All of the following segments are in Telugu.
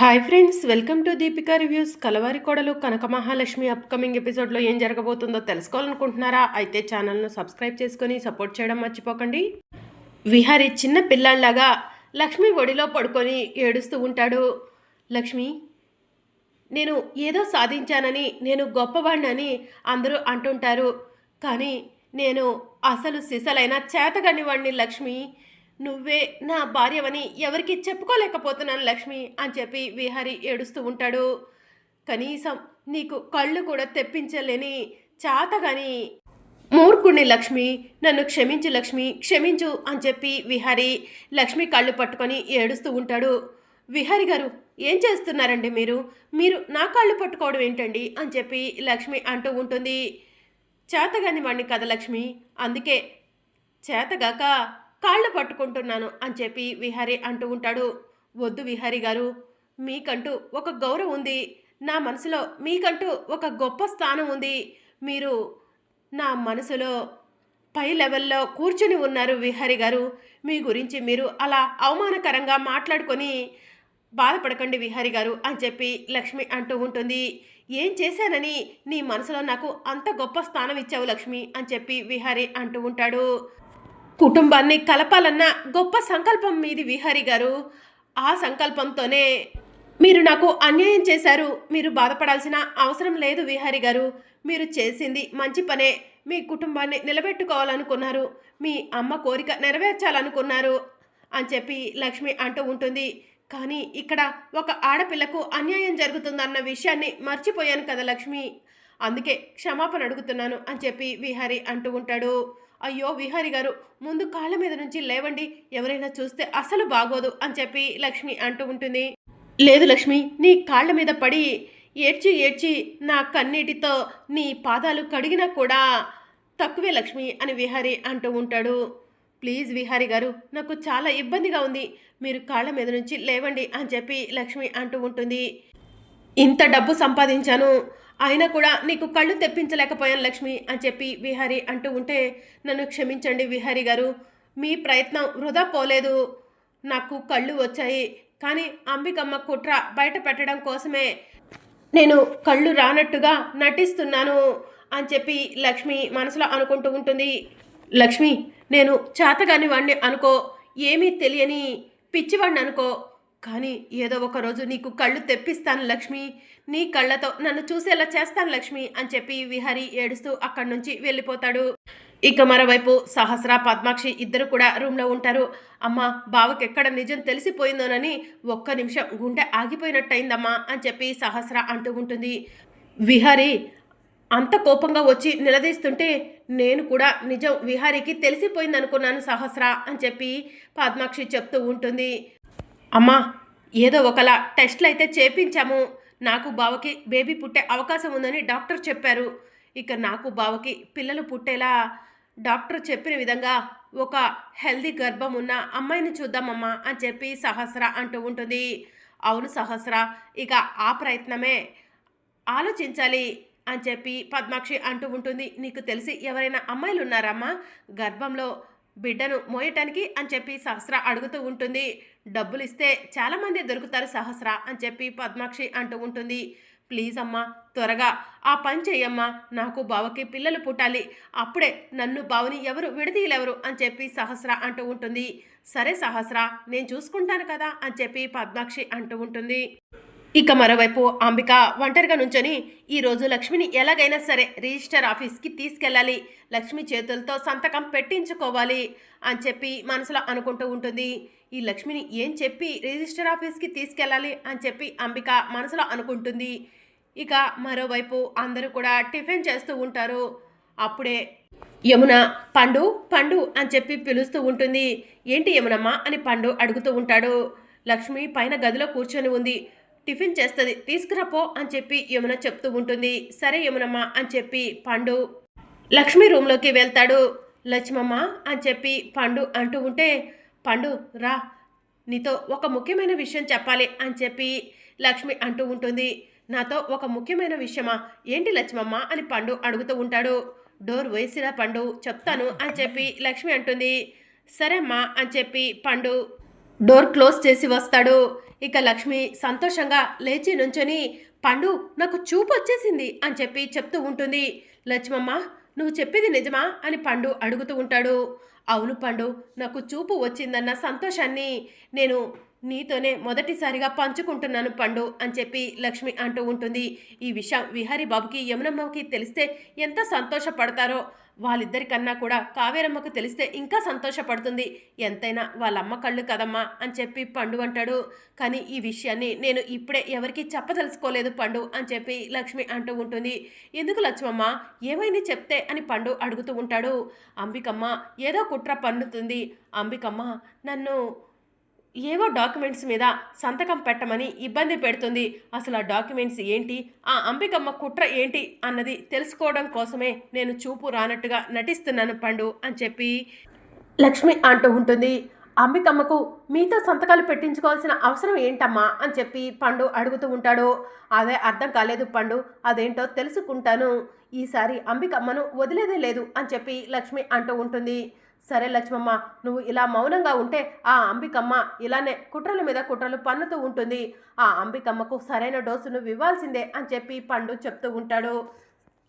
Hi friends welcome to Deepika reviews Kalavari Kodalu Kanaka Mahalakshmi upcoming ఎపిసోడ్లో ఏం జరగబోతుందో తెలుసుకోవాలనుకుంటున్నారా? అయితే ఛానల్ను సబ్స్క్రైబ్ చేసుకొని సపోర్ట్ చేయడం మర్చిపోకండి. విహారి చిన్న పిల్లల్లాగా లక్ష్మి ఒడిలో పడుకొని ఏడుస్తూ ఉంటాడు. లక్ష్మి నేను ఏదో సాధించానని నేను గొప్పవాడినని అందరూ అంటుంటారు. కానీ నేను అసలు సిసలైన చేతగని వాడిని లక్ష్మి. నువ్వే నా భార్యవని ఎవరికి చెప్పుకోలేకపోతున్నాను లక్ష్మి అని చెప్పి విహారి ఏడుస్తూ ఉంటాడు. కనీసం నీకు కళ్ళు కూడా తెప్పించలేని చాతగాని. మూర్ఖుణ్ణి లక్ష్మి నన్ను క్షమించు లక్ష్మి క్షమించు అని చెప్పి విహారి లక్ష్మి కళ్ళు పట్టుకొని ఏడుస్తూ ఉంటాడు. విహారి గారు ఏం చేస్తున్నారండి మీరు? మీరు నా కాళ్ళు పట్టుకోవడం ఏంటండి? అని చెప్పి లక్ష్మి అంటూ ఉంటుంది. చేతగాని వాడిని కదా లక్ష్మి అందుకే చేతగాక కాళ్ళు పట్టుకుంటున్నాను అని చెప్పి విహారి అంటూ ఉంటాడు. వద్దు విహారి గారు మీకంటూ ఒక గౌరవం ఉంది. నా మనసులో మీకంటూ ఒక గొప్ప స్థానం ఉంది. మీరు నా మనసులో పై లెవెల్లో కూర్చుని ఉన్నారు విహారి గారు. మీ గురించి మీరు అలా అవమానకరంగా మాట్లాడుకొని బాధపడకండి విహారి గారు అని చెప్పి లక్ష్మి అంటూ ఉంటుంది. ఏం చేశానని నీ మనసులో నాకు అంత గొప్ప స్థానం ఇచ్చావు లక్ష్మి అని చెప్పి విహారి అంటూ ఉంటాడు. కుటుంబాన్ని కలపాలన్న గొప్ప సంకల్పం మీది విహారి గారు. ఆ సంకల్పంతోనే మీరు నాకు అన్యాయం చేశారు. మీరు బాధపడాల్సిన అవసరం లేదు విహారి గారు. మీరు చేసింది మంచి పనే. మీ కుటుంబాన్ని నిలబెట్టుకోవాలనుకున్నారు. మీ అమ్మ కోరిక నెరవేర్చాలనుకున్నారు అని చెప్పి లక్ష్మి అంటూ ఉంటుంది. కానీ ఇక్కడ ఒక ఆడపిల్లకు అన్యాయం జరుగుతుందన్న విషయాన్ని మర్చిపోయాను కదా లక్ష్మి. అందుకే క్షమాపణ అడుగుతున్నాను అని చెప్పి విహారి అంటూ ఉంటాడు. అయ్యో విహారి గారు ముందు కాళ్ళ మీద నుంచి లేవండి ఎవరైనా చూస్తే అసలు బాగోదు అని చెప్పి లక్ష్మి అంటూ ఉంటుంది. లేదు లక్ష్మి నీ కాళ్ళ మీద పడి ఏడ్చి ఏడ్చి నా కన్నీటితో నీ పాదాలు కడిగినా కూడా తక్కువే లక్ష్మి అని విహారి అంటూ ఉంటాడు. ప్లీజ్ విహారి గారు నాకు చాలా ఇబ్బందిగా ఉంది మీరు కాళ్ళ మీద నుంచి లేవండి అని చెప్పి లక్ష్మి అంటూ ఉంటుంది. ఇంత డబ్బు సంపాదించాను అయినా కూడా నీకు కళ్ళు తెప్పించలేకపోయాను లక్ష్మి అని చెప్పి విహారి అంటూ ఉంటే నన్ను క్షమించండి విహారి గారు. మీ ప్రయత్నం వృధా పోలేదు. నాకు కళ్ళు వచ్చాయి. కానీ అంబికమ్మ కుట్ర బయట పెట్టడం కోసమే నేను కళ్ళు రానట్టుగా నటిస్తున్నాను అని చెప్పి లక్ష్మి మనసులో అనుకుంటూ ఉంటుంది. లక్ష్మి నేను చేతగాని వాడిని అనుకో ఏమీ తెలియని పిచ్చివాడిని అనుకో. కానీ ఏదో ఒక రోజు నీకు కళ్ళు తెప్పిస్తాను లక్ష్మి. నీ కళ్ళతో నన్ను చూసేలా చేస్తాను లక్ష్మి అని చెప్పి విహారి ఏడుస్తూ అక్కడి నుంచి వెళ్ళిపోతాడు. ఇక మరోవైపు సహస్ర పద్మాక్షి ఇద్దరు కూడా రూమ్లో ఉంటారు. అమ్మ బావకి ఎక్కడ నిజం తెలిసిపోయిందోనని ఒక్క నిమిషం గుండె ఆగిపోయినట్టయిందమ్మా అని చెప్పి సహస్ర అంటూ ఉంటుంది. విహారి అంత కోపంగా వచ్చి నిలదీస్తుంటే నేను కూడా నిజం విహారికి తెలిసిపోయిందనుకున్నాను సహస్ర అని చెప్పి పద్మాక్షి చెప్తూ ఉంటుంది. అమ్మా ఏదో ఒకలా టెస్ట్లు అయితే చేపించాము. నాకు బావకి బేబీ పుట్టే అవకాశం ఉందని డాక్టర్ చెప్పారు. ఇక నాకు బావకి పిల్లలు పుట్టేలా డాక్టర్ చెప్పిన విధంగా ఒక హెల్దీ గర్భం ఉన్న అమ్మాయిని చూద్దామమ్మా అని చెప్పి సహస్ర అంటూ ఉంటుంది. అవును సహస్ర ఇక ఆ ప్రయత్నమే ఆలోచించాలి అని చెప్పి పద్మాక్షి అంటూ ఉంటుంది. నీకు తెలిసి ఎవరైనా అమ్మాయిలు ఉన్నారమ్మా? గర్భంలో బిడ్డను మోయటానికి అని చెప్పి సహస్ర అడుగుతూ ఉంటుంది. డబ్బులు ఇస్తే చాలామంది దొరుకుతారు సహస్ర అని చెప్పి పద్మాక్షి అంటూ ఉంటుంది. ప్లీజ్ అమ్మా త్వరగా ఆ పని చెయ్యమ్మా నాకు బావకి పిల్లలు పుట్టాలి. అప్పుడే నన్ను బావని ఎవరు విడదీయలేవరు అని చెప్పి సహస్ర అంటూ ఉంటుంది. సరే సహస్ర నేను చూసుకుంటాను కదా అని చెప్పి పద్మాక్షి అంటూ ఉంటుంది. ఇక మరోవైపు అంబిక ఒంటరిగా నుంచొని ఈరోజు లక్ష్మిని ఎలాగైనా సరే రిజిస్టర్ ఆఫీస్కి తీసుకెళ్ళాలి. లక్ష్మి చేతులతో సంతకం పెట్టించుకోవాలి అని చెప్పి మనసులో అనుకుంటూ ఉంటుంది. ఈ లక్ష్మిని ఏం చెప్పి రిజిస్టర్ ఆఫీస్కి తీసుకెళ్ళాలి అని చెప్పి అంబిక మనసులో అనుకుంటుంది. ఇక మరోవైపు అందరూ కూడా టిఫిన్ చేస్తూ ఉంటారు. అప్పుడే యమున పండు పండు అని చెప్పి పిలుస్తూ ఉంటుంది. ఏంటి యమునమ్మ అని పండు అడుగుతూ ఉంటాడు. లక్ష్మి పైన గదిలో కూర్చొని ఉంది. టిఫిన్ చేస్తుంది. తీసుకురాపో అని చెప్పి యమున చెప్తూ ఉంటుంది. సరే యమునమ్మ అని చెప్పి పండు లక్ష్మి రూమ్లోకి వెళ్తాడు. లక్ష్మమ్మ అని చెప్పి పండు అంటూ ఉంటే పండు రా. నీతో ఒక ముఖ్యమైన విషయం చెప్పాలి అని చెప్పి లక్ష్మి అంటూ ఉంటుంది. నాతో ఒక ముఖ్యమైన విషయమా? ఏంటి లక్ష్మమ్మ? అని పండు అడుగుతూ ఉంటాడు. డోర్ వేసిరా పండు చెప్తాను అని చెప్పి లక్ష్మి అంటుంది. సరే అమ్మా అని చెప్పి పండు డోర్ క్లోజ్ చేసి వస్తాడు. ఇక లక్ష్మి సంతోషంగా లేచి నుంచొని పండు నాకు చూపు వచ్చేసింది అని చెప్పి చెప్తూ ఉంటుంది. లక్ష్మమ్మ నువ్వు చెప్పేది నిజమా? అని పండు అడుగుతూ ఉంటాడు. అవును పండు నాకు చూపు వచ్చిందన్న సంతోషాన్ని నేను నీతోనే మొదటిసారిగా పంచుకుంటున్నాను పండు అని చెప్పి లక్ష్మి అంటూ ఉంటుంది. ఈ విషయం విహారీ బాబుకి యమునమ్మకి తెలిస్తే ఎంత సంతోషపడతారో వాళ్ళిద్దరికన్నా కూడా కావేరమ్మకు తెలిస్తే ఇంకా సంతోషపడుతుంది. ఎంతైనా వాళ్ళ అమ్మ కళ్ళు కదమ్మా అని చెప్పి పండు అంటాడు. కానీ ఈ విషయాన్ని నేను ఇప్పుడే ఎవరికి చెప్పదలుచుకోలేదు పండు అని చెప్పి లక్ష్మి అంటూ ఉంటుంది. ఎందుకు లక్ష్మమ్మ? ఏమైంది చెప్తే అని పండు అడుగుతూ ఉంటాడు. అంబికమ్మ ఏదో కుట్ర పన్నుతుంది. అంబికమ్మ నన్ను ఏవో డాక్యుమెంట్స్ మీద సంతకం పెట్టమని ఇబ్బంది పెడుతుంది. అసలు ఆ డాక్యుమెంట్స్ ఏంటి? ఆ అంబికమ్మ కుట్ర ఏంటి? అన్నది తెలుసుకోవడం కోసమే నేను చూపు రానట్టుగా నటిస్తున్నాను పండు అని చెప్పి లక్ష్మి అంటూ ఉంటుంది. అంబికమ్మకు మీతో సంతకాలు పెట్టించుకోవాల్సిన అవసరం ఏంటమ్మా? అని చెప్పి పండు అడుగుతూ ఉంటాడు. అదే అర్థం కాలేదు పండు. అదేంటో తెలుసుకుంటాను. ఈసారి అంబికమ్మను వదిలేదే లేదు అని చెప్పి లక్ష్మి అంటూ ఉంటుంది. సరే లక్ష్మమ్మ నువ్వు ఇలా మౌనంగా ఉంటే ఆ అంబికమ్మ ఇలానే కుట్రల మీద కుట్రలు పన్నుతూ ఉంటుంది. ఆ అంబికమ్మకు సరైన డోసు నువ్వు ఇవ్వాల్సిందే అని చెప్పి పండు చెప్తూ ఉంటాడు.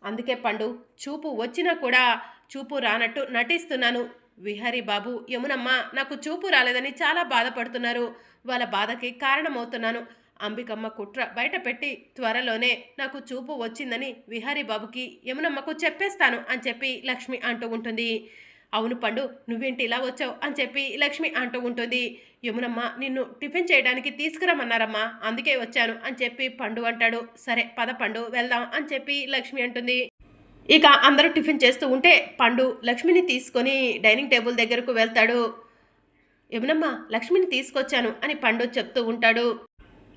అందుకే పండు చూపు వచ్చినా కూడా చూపు రానట్టు నటిస్తున్నాను. విహరి బాబు యమునమ్మ నాకు చూపు రాలేదని చాలా బాధపడుతున్నారు. వాళ్ళ బాధకి కారణమవుతున్నాను. అంబికమ్మ కుట్ర బయటపెట్టి త్వరలోనే నాకు చూపు వచ్చిందని విహారీ బాబుకి యమునమ్మకు చెప్పేస్తాను అని చెప్పి లక్ష్మి అంటూ ఉంటుంది. అవును పండు నువ్వేంటి ఇలా వచ్చావు? అని చెప్పి లక్ష్మి అంటూ ఉంటుంది. యమునమ్మ నిన్ను టిఫిన్ చేయడానికి తీసుకురమ్మన్నారమ్మా అందుకే వచ్చాను అని చెప్పి పండు అంటాడు. సరే పద పండు వెళ్దాం అని చెప్పి లక్ష్మి అంటుంది. ఇక అందరూ టిఫిన్ చేస్తూ ఉంటే పండు లక్ష్మిని తీసుకొని డైనింగ్ టేబుల్ దగ్గరకు వెళ్తాడు. యమునమ్మ లక్ష్మిని తీసుకొచ్చాను అని పండు చెప్తూ ఉంటాడు.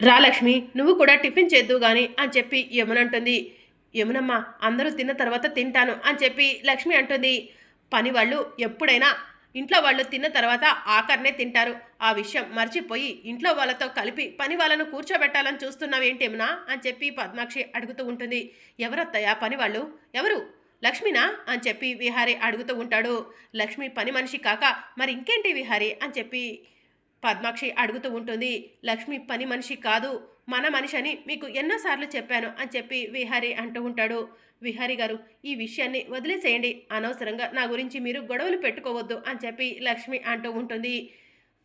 రా లక్ష్మి నువ్వు కూడా టిఫిన్ చేద్దు గాని అని చెప్పి యమునంటుంది. యమునమ్మ అందరూ తిన్న తర్వాత తింటాను అని చెప్పి లక్ష్మి అంటుంది. పని వాళ్ళు ఎప్పుడైనా ఇంట్లో వాళ్ళు తిన్న తర్వాత ఆఖరినే తింటారు. ఆ విషయం మర్చిపోయి ఇంట్లో వాళ్ళతో కలిపి పని వాళ్ళను కూర్చోబెట్టాలని చూస్తున్నావేంటి యమునా? అని చెప్పి పద్మాక్షి అడుగుతూ ఉంటుంది. ఎవరత్తయ్యా పని వాళ్ళు ఎవరు? లక్ష్మినా? అని చెప్పి విహారీ అడుగుతూ ఉంటాడు. లక్ష్మి పని మనిషి కాక మరి ఇంకేంటి విహారీ? అని చెప్పి పద్మాక్షి అడుగుతూ ఉంటుంది. లక్ష్మి పని మనిషి కాదు. మన మనిషి అని మీకు ఎన్నోసార్లు చెప్పాను అని చెప్పి విహారీ అంటూ ఉంటాడు. విహారీ గారు ఈ విషయాన్ని వదిలేసేయండి. అనవసరంగా నా గురించి మీరు గొడవలు పెట్టుకోవద్దు అని చెప్పి లక్ష్మి అంటూ ఉంటుంది.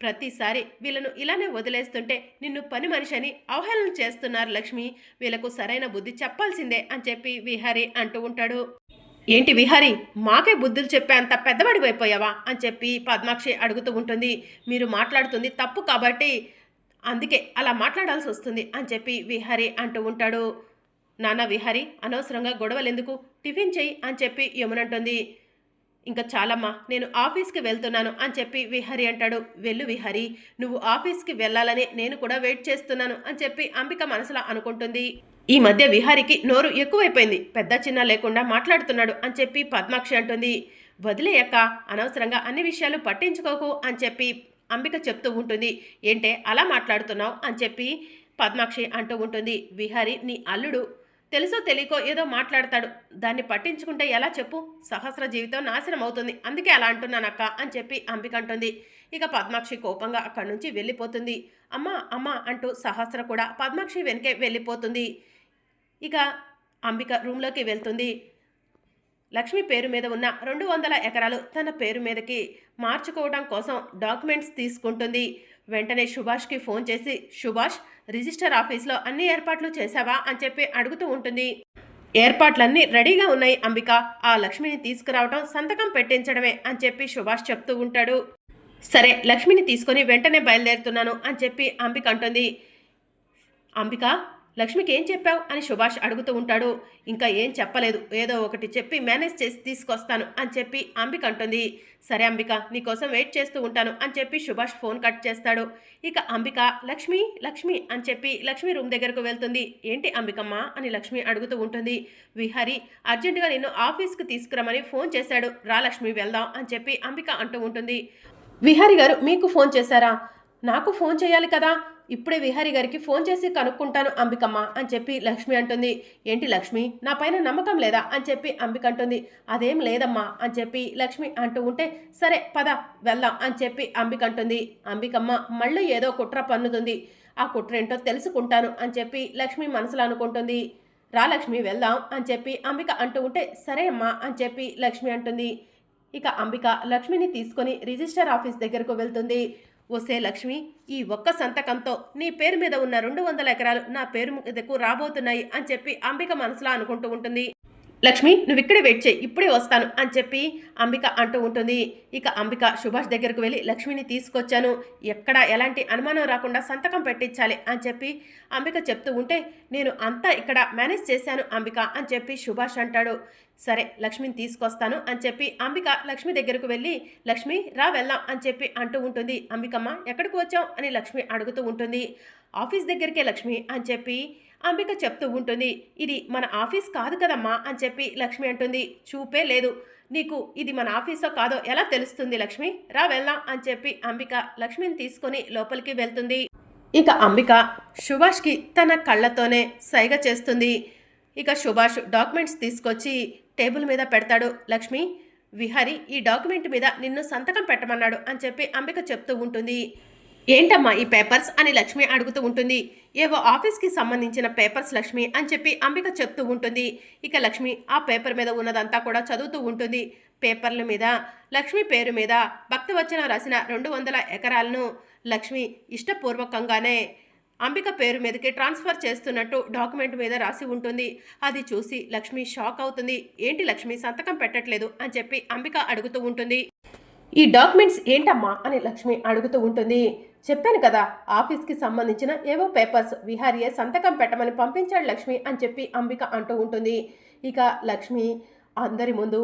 ప్రతిసారి వీళ్ళను ఇలానే వదిలేస్తుంటే నిన్ను పని మనిషి అని అవహేళన చేస్తున్నారు లక్ష్మి. వీళ్ళకు సరైన బుద్ధి చెప్పాల్సిందే అని చెప్పి విహారీ అంటూ ఉంటాడు. ఏంటి విహారీ మాకే బుద్ధులు చెప్పే అంత పెద్దవాడివైపోయావా అని చెప్పి పద్మాక్షి అడుగుతూ ఉంటుంది. మీరు మాట్లాడుతుంది తప్పు కాబట్టి అందుకే అలా మాట్లాడాల్సి వస్తుంది అని చెప్పి విహారీ అంటూ ఉంటాడు. నాన్న విహారి అనవసరంగా గొడవలు ఎందుకు టిఫిన్ చెయ్యి అని చెప్పి యమునంటుంది. ఇంకా చాలమ్మా నేను ఆఫీస్కి వెళ్తున్నాను అని చెప్పి విహరి అంటాడు. వెళ్ళు విహరి నువ్వు ఆఫీస్కి వెళ్ళాలని నేను కూడా వెయిట్ చేస్తున్నాను అని చెప్పి అంబిక మనసులో అనుకుంటుంది. ఈ మధ్య విహారికి నోరు ఎక్కువైపోయింది. పెద్ద చిన్న లేకుండా మాట్లాడుతున్నాడు అని చెప్పి పద్మాక్షి అంటుంది. వదిలేయక్క అనవసరంగా అన్ని విషయాలు పట్టించుకోకు అని చెప్పి అంబిక చెప్తూ ఉంటుంది. ఏంటే అలా మాట్లాడుతున్నావు అని చెప్పి పద్మాక్షి అంటూ ఉంటుంది. విహారి నీ అల్లుడు తెలుసో తెలియకో ఏదో మాట్లాడతాడు. దాన్ని పట్టించుకుంటే ఎలా చెప్పు? సహస్ర జీవితం నాశనం అవుతుంది. అందుకే అలా అంటున్నానక్క అని చెప్పి అంబిక అంటుంది. ఇక పద్మాక్షి కోపంగా అక్కడి నుంచి వెళ్ళిపోతుంది. అమ్మా అమ్మా అంటూ సహస్ర కూడా పద్మాక్షి వెనకే వెళ్ళిపోతుంది. ఇక అంబిక రూమ్లోకి వెళ్తుంది. లక్ష్మి పేరు మీద ఉన్న రెండు వందల ఎకరాలు తన పేరు మీదకి మార్చుకోవడం కోసం డాక్యుమెంట్స్ తీసుకుంటుంది. వెంటనే సుభాష్కి ఫోన్ చేసి సుభాష్ రిజిస్టర్ ఆఫీస్లో అన్ని ఏర్పాట్లు చేశావా అని చెప్పి అడుగుతూ ఉంటుంది. ఏర్పాట్లన్నీ రెడీగా ఉన్నాయి అంబిక. ఆ లక్ష్మిని తీసుకురావడం సంతకం పెట్టించడమే అని చెప్పి సుభాష్ చెప్తూ ఉంటాడు. సరే లక్ష్మిని తీసుకొని వెంటనే బయలుదేరుతున్నాను అని చెప్పి అంబిక అంటుంది. అంబిక? లక్ష్మికి ఏం చెప్పావు అని సుభాష్ అడుగుతూ ఉంటాడు. ఇంకా ఏం చెప్పలేదు. ఏదో ఒకటి చెప్పి మేనేజ్ చేసి తీసుకొస్తాను అని చెప్పి అంబిక అంటుంది. సరే అంబిక నీకోసం వెయిట్ చేస్తూ ఉంటాను అని చెప్పి సుభాష్ ఫోన్ కట్ చేస్తాడు. ఇక అంబిక లక్ష్మి లక్ష్మి అని చెప్పి లక్ష్మి రూమ్ దగ్గరకు వెళ్తుంది. ఏంటి అంబికమ్మ అని లక్ష్మి అడుగుతూ ఉంటుంది. విహారి అర్జెంటుగా నిన్ను ఆఫీస్కి తీసుకురమని ఫోన్ చేశాడు. రా లక్ష్మి వెళ్దాం అని చెప్పి అంబిక అంటూ ఉంటుంది. విహారి గారు మీకు ఫోన్ చేశారా? నాకు ఫోన్ చేయాలి కదా. ఇప్పుడే విహారి గారికి ఫోన్ చేసి కనుక్కుంటాను అంబికమ్మ అని చెప్పి లక్ష్మి అంటుంది. ఏంటి లక్ష్మి? నా పైన నమ్మకం లేదా? అని చెప్పి అంబిక అంటుంది. అదేం లేదమ్మా అని చెప్పి లక్ష్మి అంటూ ఉంటే సరే పద వెళ్దాం అని చెప్పి అంబిక అంటుంది. అంబికమ్మ మళ్ళీ ఏదో కుట్ర పన్నుతుంది. ఆ కుట్ర ఏంటో తెలుసుకుంటాను అని చెప్పి లక్ష్మి మనసులో అనుకుంటుంది. రా లక్ష్మి వెళ్దాం అని చెప్పి అంబిక అంటూ ఉంటే సరే అమ్మా అని చెప్పి లక్ష్మి అంటుంది. ఇక అంబిక లక్ష్మిని తీసుకొని రిజిస్టర్ ఆఫీస్ దగ్గరకు వెళ్తుంది. వస్తే లక్ష్మి ఈ ఒక్క సంతకంతో నీ పేరు మీద ఉన్న రెండు వందల ఎకరాలు నా పేరు మీదకు రాబోతున్నాయి అని చెప్పి అంబిక మనసులో అనుకుంటూ ఉంటుంది. లక్ష్మి నువ్వు ఇక్కడే వెయిట్ చేయి ఇప్పుడే వస్తాను అని చెప్పి అంబిక అంటూ ఉంటుంది. ఇక అంబిక సుభాష్ దగ్గరకు వెళ్ళి లక్ష్మిని తీసుకొచ్చాను. ఎక్కడ ఎలాంటి అనుమానం రాకుండా సంతకం పెట్టించాలి అని చెప్పి అంబిక చెప్తూ ఉంటే నేను అంతా ఇక్కడ మేనేజ్ చేశాను అంబిక అని చెప్పి సుభాష్ అంటాడు. సరే లక్ష్మిని తీసుకొస్తాను అని చెప్పి అంబిక లక్ష్మి దగ్గరకు వెళ్ళి లక్ష్మి రా వెళ్దాం అని చెప్పి అంటూ ఉంటుంది. అంబికమ్మ ఎక్కడికి వచ్చావు? అని లక్ష్మి అడుగుతూ ఉంటుంది. ఆఫీస్ దగ్గరికే లక్ష్మి అని చెప్పి అంబిక చెప్తూ ఉంటుంది. ఇది మన ఆఫీస్ కాదు కదమ్మా అని చెప్పి లక్ష్మి అంటుంది. చూపే లేదు. నీకు ఇది మన ఆఫీసో కాదో ఎలా తెలుస్తుంది లక్ష్మి? రా వెళ్దాం అని చెప్పి అంబిక లక్ష్మిని తీసుకొని లోపలికి వెళ్తుంది. ఇక అంబిక సుభాష్కి తన కళ్ళతోనే సైగ చేస్తుంది. ఇక సుభాష్ డాక్యుమెంట్స్ తీసుకొచ్చి టేబుల్ మీద పెడతాడు. లక్ష్మి విహరి ఈ డాక్యుమెంట్ మీద నిన్ను సంతకం పెట్టమన్నాడు అని చెప్పి అంబిక చెప్తూ ఉంటుంది. ఏంటమ్మా ఈ పేపర్స్ అని లక్ష్మి అడుగుతూ ఉంటుంది. ఏవో ఆఫీస్కి సంబంధించిన పేపర్స్ లక్ష్మి అని చెప్పి అంబిక చెప్తూ ఉంటుంది. ఇక లక్ష్మి ఆ పేపర్ మీద ఉన్నదంతా కూడా చదువుతూ ఉంటుంది. పేపర్ల మీద లక్ష్మి పేరు మీద భక్తవచన రాసిన రెండు వందల ఎకరాలను లక్ష్మి ఇష్టపూర్వకంగానే అంబిక పేరు మీదకి ట్రాన్స్ఫర్ చేస్తున్నట్టు డాక్యుమెంట్ మీద రాసి ఉంటుంది. అది చూసి లక్ష్మి షాక్ అవుతుంది. ఏంటి లక్ష్మి సంతకం పెట్టట్లేదు అని చెప్పి అంబిక అడుగుతూ ఉంటుంది. ఈ డాక్యుమెంట్స్ ఏంటమ్మా అని లక్ష్మి అడుగుతూ ఉంటుంది. చెప్పాను కదా ఆఫీస్కి సంబంధించిన ఏవో పేపర్స్ విహారియే సంతకం పెట్టమని పంపించాడు లక్ష్మి అని చెప్పి అంబిక అంటూ ఉంటుంది. ఇక లక్ష్మి అందరి ముందు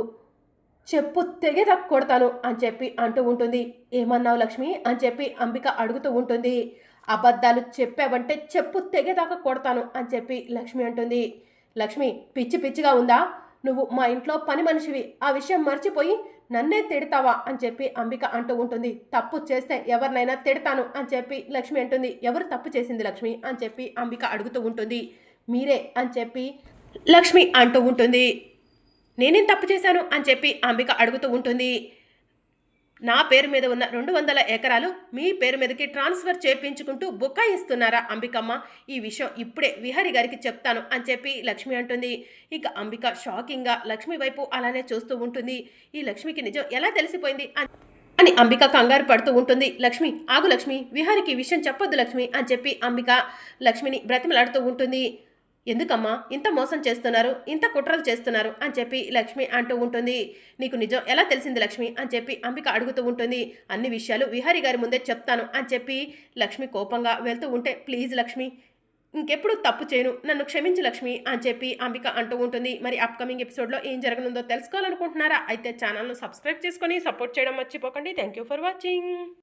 చెప్పు తెగేదా కొడతాను అని చెప్పి అంటూ ఉంటుంది. ఏమన్నావు లక్ష్మి? అని చెప్పి అంబిక అడుగుతూ ఉంటుంది. అబద్ధాలు చెప్పావంటే చెప్పు తెగేదాకా కొడతాను అని చెప్పి లక్ష్మి అంటుంది. లక్ష్మి పిచ్చి పిచ్చిగా ఉందా? నువ్వు మా ఇంట్లో పని మనిషివి. ఆ విషయం మర్చిపోయి నన్నే తిడతావా? అని చెప్పి అంబిక అంటూ ఉంటుంది. తప్పు చేస్తే ఎవరినైనా తిడతాను అని చెప్పి లక్ష్మి అంటుంది. ఎవరు తప్పు చేసింది లక్ష్మి? అని చెప్పి అంబిక అడుగుతూ ఉంటుంది. మీరే అని చెప్పి లక్ష్మి అంటూ ఉంటుంది. నేనేం తప్పు చేశాను అని చెప్పి అంబిక అడుగుతూ ఉంటుంది. నా పేరు మీద ఉన్న రెండు వందల ఎకరాలు మీ పేరు మీదకి ట్రాన్స్ఫర్ చేపించుకుంటూ బుకాయిస్తున్నారా అంబికమ్మ? ఈ విషయం ఇప్పుడే విహరి గారికి చెప్తాను అని చెప్పి లక్ష్మి అంటుంది. ఇక అంబిక షాకింగ్గా లక్ష్మి వైపు అలానే చూస్తూ ఉంటుంది. ఈ లక్ష్మికి నిజం ఎలా తెలిసిపోయింది అని అంబిక కంగారు పడుతూ ఉంటుంది. లక్ష్మి ఆగు లక్ష్మి విహారికి విషయం చెప్పొద్దు లక్ష్మి అని చెప్పి అంబిక లక్ష్మిని బ్రతిమలాడుతూ ఉంటుంది. ఎందుకమ్మా? ఇంత మోసం చేస్తున్నారు ఇంత కుట్రలు చేస్తున్నారు అని చెప్పి లక్ష్మి అంటూ ఉంటుంది. నీకు నిజం ఎలా తెలిసింది లక్ష్మి అని చెప్పి అంబిక అడుగుతూ ఉంటుంది. అన్ని విషయాలు విహారి గారి ముందే చెప్తాను అని చెప్పి లక్ష్మి కోపంగా వెళ్తూ ఉంటే ప్లీజ్ లక్ష్మి ఇంకెప్పుడు తప్పు చేయను నన్ను క్షమించు లక్ష్మి అని చెప్పి అంబిక అంటూ ఉంటుంది. మరి అప్కమింగ్ ఎపిసోడ్లో ఏం జరగనుందో తెలుసుకోవాలనుకుంటున్నారా? అయితే ఛానల్ను సబ్స్క్రైబ్ చేసుకొని సపోర్ట్ చేయడం మర్చిపోకండి. Thank you for watching